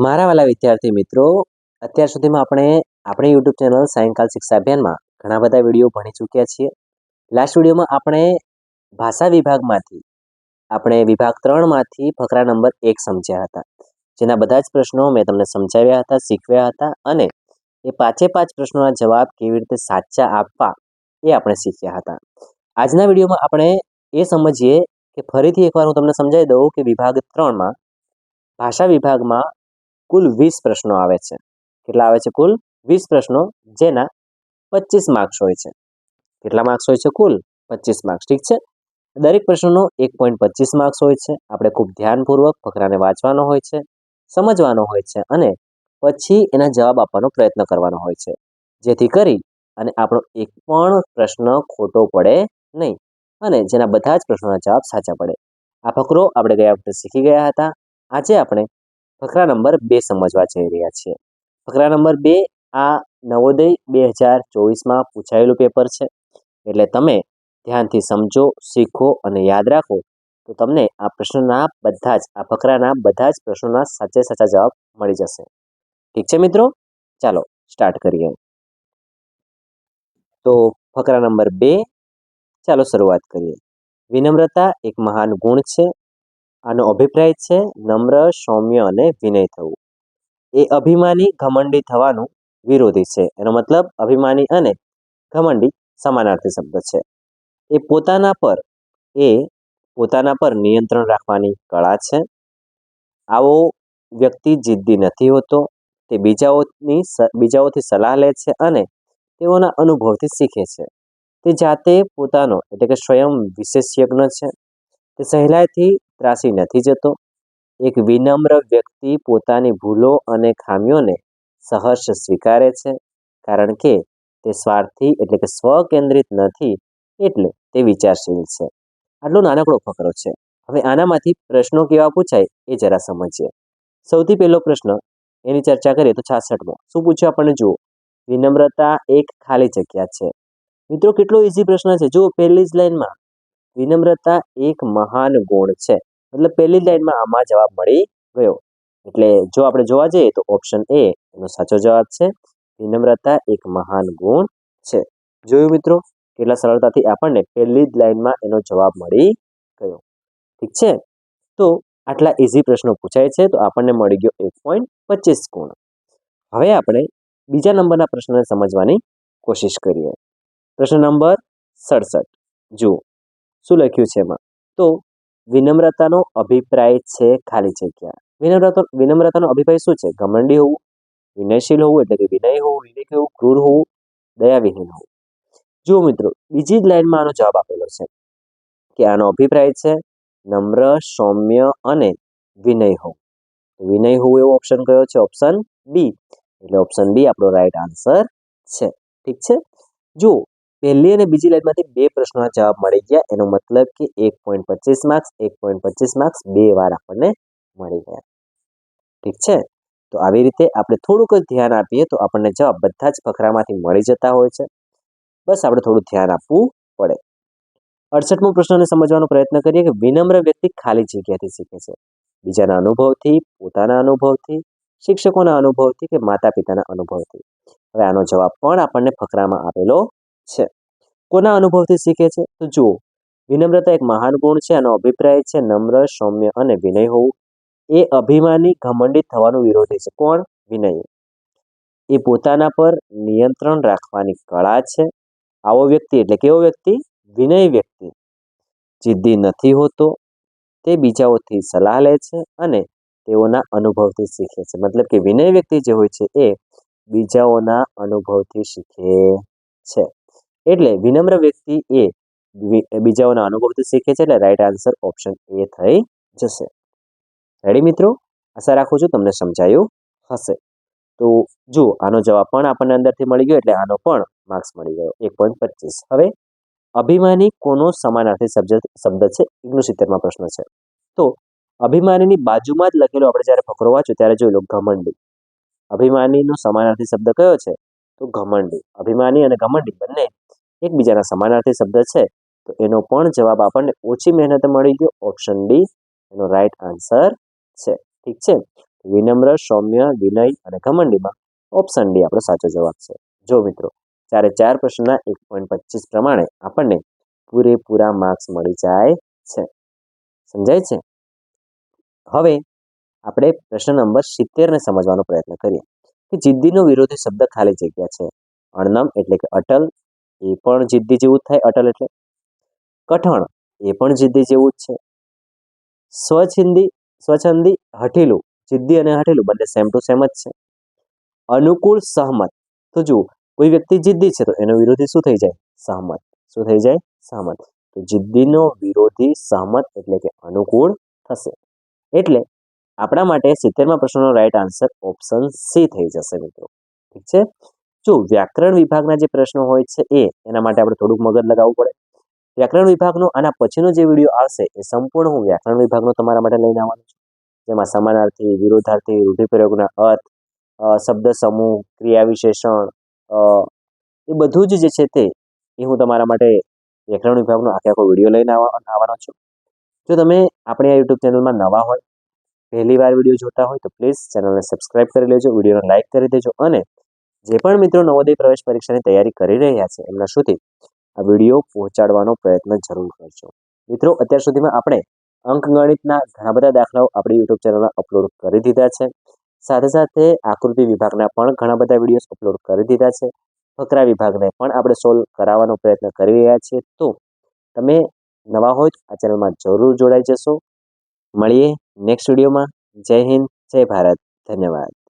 મારા વાલા વિદ્યાર્થી મિત્રો, અત્યાર સુધીમાં આપણે આપણી યુટ્યુબ ચેનલ સાયંકાલ શિક્ષા અભિયાનમાં ઘણા બધા વીડિયો ભણી ચૂક્યા છીએ. લાસ્ટ વિડીયોમાં આપણે ભાષા વિભાગમાંથી, આપણે વિભાગ ત્રણમાંથી ફકરા નંબર એક સમજ્યા હતા. જેના બધા જ પ્રશ્નો મેં તમને સમજાવ્યા હતા, શીખવ્યા હતા અને એ પાંચે પાંચ પ્રશ્નોના જવાબ કેવી રીતે સાચા આપવા એ આપણે શીખ્યા હતા. આજના વિડીયોમાં આપણે એ સમજીએ કે ફરીથી એકવાર હું તમને સમજાવી દઉં કે વિભાગ ત્રણમાં, ભાષા વિભાગમાં કુલ વીસ પ્રશ્નો આવે છે. કેટલા આવે છે કુલ? વીસ પ્રશ્નો, જેના પચીસ માર્ક્સ હોય છે. કેટલા માર્ક્સ હોય છે કુલ? પચીસ માર્ક્સ ઠીક છે? દરેક પ્રશ્નનો એક પોઈન્ટ પચીસ માર્ક્સ હોય છે. આપણે ખૂબ ધ્યાનપૂર્વક ફકરાને વાંચવાનો હોય છે, સમજવાનો હોય છે અને પછી એના જવાબ આપવાનો પ્રયત્ન કરવાનો હોય છે. જેથી કરી અને આપણો એક પણ પ્રશ્ન ખોટો પડે નહીં અને જેના બધા જ પ્રશ્નોના જવાબ સાચા પડે. આ ફકરો આપણે ગયા વખતે શીખી ગયા હતા. આજે આપણે ફકરા નંબર બે સમજવા જઈ રહ્યા છીએ. ફકરા નંબર બે, આ નવોદય બે હજાર ચોવીસમાં પૂછાયેલું પેપર છે. એટલે તમે ધ્યાનથી સમજો, શીખો અને યાદ રાખો તો તમને આ પ્રશ્નના બધા જ, આ ફકરાના બધા જ પ્રશ્નોના સાચે સાચા જવાબ મળી જશે. ઠીક છે મિત્રો? ચાલો, સ્ટાર્ટ કરીએ. તો ફકરા નંબર બે, ચાલો શરૂઆત કરીએ. વિનમ્રતા એક મહાન ગુણ છે. આનો અભિપ્રાય છે, નમ્ર, સૌમ્ય અને વિનય થવું. એ અભિમાની ઘમંડી થવાનું વિરોધી છે. એનો મતલબ અભિમાની અને ઘમંડી સમાનાર્થી શબ્દ છે. એ પોતાના પર, એ પોતાના પર નિયંત્રણ રાખવાની કળા છે. આવો વ્યક્તિ જિદ્દી નથી હોતો. તે બીજાઓની બીજાઓથી સલાહ લે છે અને તેઓના અનુભવથી શીખે છે. તે જાતે પોતાનો, એટલે કે સ્વયં વિશેષજ્ઞ છે. તે સહેલાઈથી ત્રાસી નથી જતો. એક વિનમ્ર વ્યક્તિ પોતાની ભૂલો અને ખામીઓને સહર્ષ સ્વીકારે છે, કારણ કે તે સ્વાર્થી એટલે કે સ્વકેન્દ્રિત નથી, એટલે તે વિચારશીલ છે. આટલો નાનકડો ફકરો છે. હવે આનામાંથી પ્રશ્નો કેવા પૂછાય એ જરા સમજીએ. સૌથી પહેલો પ્રશ્ન, એની ચર્ચા કરીએ તો છાસઠમો. શું પૂછ્યું આપણને? જુઓ. વિનમ્રતા એક ખાલી જગ્યા છે. મિત્રો, કેટલો ઇઝી પ્રશ્ન છે. જુઓ, પહેલી જ લાઈનમાં. વિનમ્રતા એક મહાન ગુણ છે. મતલબ પહેલી લાઈનમાં આમાં જવાબ મળી ગયો. એટલે જો આપણે જોવા જઈએ તો ઓપ્શન એ એનો સાચો જવાબ છે. વિનમ્રતા એક મહાન ગુણ છે. જોયું મિત્રો? કેટલા સરળતાથી આપણને પહેલી જ લાઈનમાં એનો જવાબ મળી ગયો. ઠીક છે? તો આટલા ઇઝી પ્રશ્નો પૂછાય છે તો આપણને મળી ગયો એક પોઈન્ટ પચીસ ગુણ. હવે આપણે બીજા નંબરના પ્રશ્નને સમજવાની કોશિશ કરીએ. પ્રશ્ન નંબર સડસઠ. જુઓ. શું લખ્યું છે એમાં? તો વિનમ્રતાનો અભિપ્રાય છે ખાલી જગ્યા. વિનમ્રતા, વિનમ્રતાનો અભિપ્રાય શું છે? ઘમંડી હોવું, વિનયશીલ હોવું એટલે કે વિનય હોવું, વિવેક હોવું, ક્રૂર હોવું, દયાવિહીન હોવું. જુઓ મિત્રો, બીજી જ લાઈનમાં આનો જવાબ આપેલો છે કે આનો અભિપ્રાય છે નમ્ર, સૌમ્ય અને વિનય હોવું. વિનય હોવું એવો ઓપ્શન કયો છે? ઓપ્શન બી એટલે ઓપ્શન બી આપણો રાઈટ આન્સર છે. ઠીક છે? જુઓ પહેલી અને બીજી લાઈનમાંથી બે પ્રશ્નોના જવાબ મળી ગયા. એનો મતલબ કે એક પોઈન્ટ પચીસ માર્ક્સ એક પોઈન્ટ પચીસ માર્ક્સ બે વાર આપણને મળી ગયા. ઠીક છે? તો આવી રીતે આપણે થોડુંક જ ધ્યાન આપીએ તો આપણને જવાબ બધા જ ફકરામાંથી મળી જતા હોય છે. બસ આપણે થોડું ધ્યાન આપવું પડે. અડસઠમો પ્રશ્નને સમજવાનો પ્રયત્ન કરીએ કે વિનમ્ર વ્યક્તિ ખાલી જગ્યાથી શીખે છે. બીજાના અનુભવથી, પોતાના અનુભવથી, શિક્ષકોના અનુભવથી કે માતા પિતાના અનુભવથી. હવે આનો જવાબ પણ આપણને ફકરામાં આપેલો છે. કોના અનુભવથી શીખે છે? તો જુઓ, વિનમ્રતા એક મહાન ગુણ છે આનો અભિપ્રાય છે નમ્ર, સૌમ્ય અને વિનય હોવું. એ અભિમાની ઘમંડિત થવાનું વિરોધી છે. કોણ? વિનય. એ પોતાના પર નિયંત્રણ રાખવાની કળા છે. આવો વ્યક્તિ એટલે કેવો વ્યક્તિ? વિનય વ્યક્તિ. જિદ્દી નથી હોતો. તે બીજાઓથી સલાહ લે છે અને તેઓના અનુભવથી શીખે છે. મતલબ કે વિનય વ્યક્તિ જે હોય છે એ બીજાઓના અનુભવથી શીખે છે. એટલે વિનમ્ર વ્યક્તિ એ બીજાઓના અનુભવથી શીખે છે એટલે રાઈટ આન્સર ઓપ્શન એ થઈ જશે. રેડી મિત્રો? આશા રાખું છું તમને સમજાયું હશે. તો જુઓ, આનો જવાબ પણ આપણને અંદરથી મળી ગયો એટલે આનો પણ માર્ક્સ મળી ગયો, એક હવે અભિમાની કોનો સમાનાર્થી શબ્દ શબ્દ છે? ઓગણસિત્તેરમાં પ્રશ્ન છે. તો અભિમાનીની બાજુમાં જ લખેલો આપણે જ્યારે ફકરો વાંચ્યો ત્યારે જોઈ લો ઘમંડી. અભિમાનીનો સમાનાર્થી શબ્દ કયો છે? તો ઘમંડી. અભિમાની અને ઘમંડી બંને એકબીજાના સમાનાર્થી શબ્દ છે, તો એનો પણ જવાબ આપણને ઓછી મહેનતે મળી ગયો ઓપ્શન ડી એનો રાઈટ આન્સર છે. ઠીક છે? વિનમ્ર, સૌમ્ય, વિનય અને ઘમંડીમાં ઓપ્શન ડી આપણો સાચો જવાબ છે. જો મિત્રો ચારે ચાર પ્રશ્નના એક પોઈન્ટ પચીસ પ્રમાણે આપણને પૂરેપૂરા માર્ક્સ મળી જાય છે. સમજાય છે? હવે આપણે પ્રશ્ન નંબર સિત્તેરને સમજવાનો પ્રયત્ન કરીએ. કે જિદ્દીનો વિરોધી શબ્દ ખાલી જગ્યા છે. અણનમ એટલે કે અટલ એ પણ જિદ્દી જેવું જ થાય, અટલ એટલે. કઠણ, એ પણ જિદ્દી જેવું જ છે. સ્વછિંદી સ્વછંદી હઠીલું, જિદ્દી અને હઠીલું બંને સેમ ટુ સેમ જ છે. અનુકૂળ સહમત. તો જુઓ, કોઈ વ્યક્તિ જિદ્દી છે તો એનો વિરોધી શું થઈ જાય? સહમત. શું થઈ જાય? સહમત. તો જિદ્દીનો વિરોધી સહમત એટલે કે અનુકૂળ થશે. એટલે આપણા માટે સિત્તેરમાં પ્રશ્નનો રાઈટ આન્સર ઓપ્શન સી થઈ જશે મિત્રો. ઠીક છે? જો વ્યાકરણ વિભાગના જે પ્રશ્નો હોય છે એ, એના માટે આપણે થોડુંક મગજ લગાવવું પડે. વ્યાકરણ વિભાગનો આના પછીનો જે વીડિયો આવશે એ સંપૂર્ણ હું વ્યાકરણ વિભાગનો તમારા માટે લઈને આવવાનો છું. જેમાં સમાનાર્થી, વિરોધાર્થી, રૂઢિપ્રયોગના અર્થ શબ્દ સમૂહ ક્રિયા વિશેષણ એ બધું જ જે છે તે, એ હું તમારા માટે વ્યાકરણ વિભાગનો આખે આખો વીડિયો લઈને આવવાનો છું. જો તમે આપણી આ યુટ્યુબ ચેનલમાં નવા હોય પહેલી વાર વીડિયો જોતા હોય તો પ્લીઝ ચેનલને સબસ્ક્રાઇબ કરી લેજો, વિડીયોને લાઇક કરી દેજો અને જે પણ મિત્રો નવોદય પ્રવેશ પરીક્ષાની તૈયારી કરી રહ્યા છે, એમના સુધી આ વીડિયો પહોંચાડવાનો પ્રયત્ન જરૂર કરજો. મિત્રો, અત્યાર સુધીમાં આપણે અંકગણિતના ઘણા બધા દાખલાઓ આપણી યુટ્યુબ ચેનલમાં અપલોડ કરી દીધા છે. સાથે સાથે આકૃતિ વિભાગના પણ ઘણા બધા વિડીયોઝ અપલોડ કરી દીધા છે. ફકરા વિભાગને પણ આપણે સોલ્વ કરાવવાનો પ્રયત્ન કરી રહ્યા છીએ. તો તમે નવા હોય આ ચેનલમાં જરૂર જોડાઈ જશો. મળીએ નેક્સ્ટ વિડીયોમાં. જય હિન્દ, જય ભારત. ધન્યવાદ.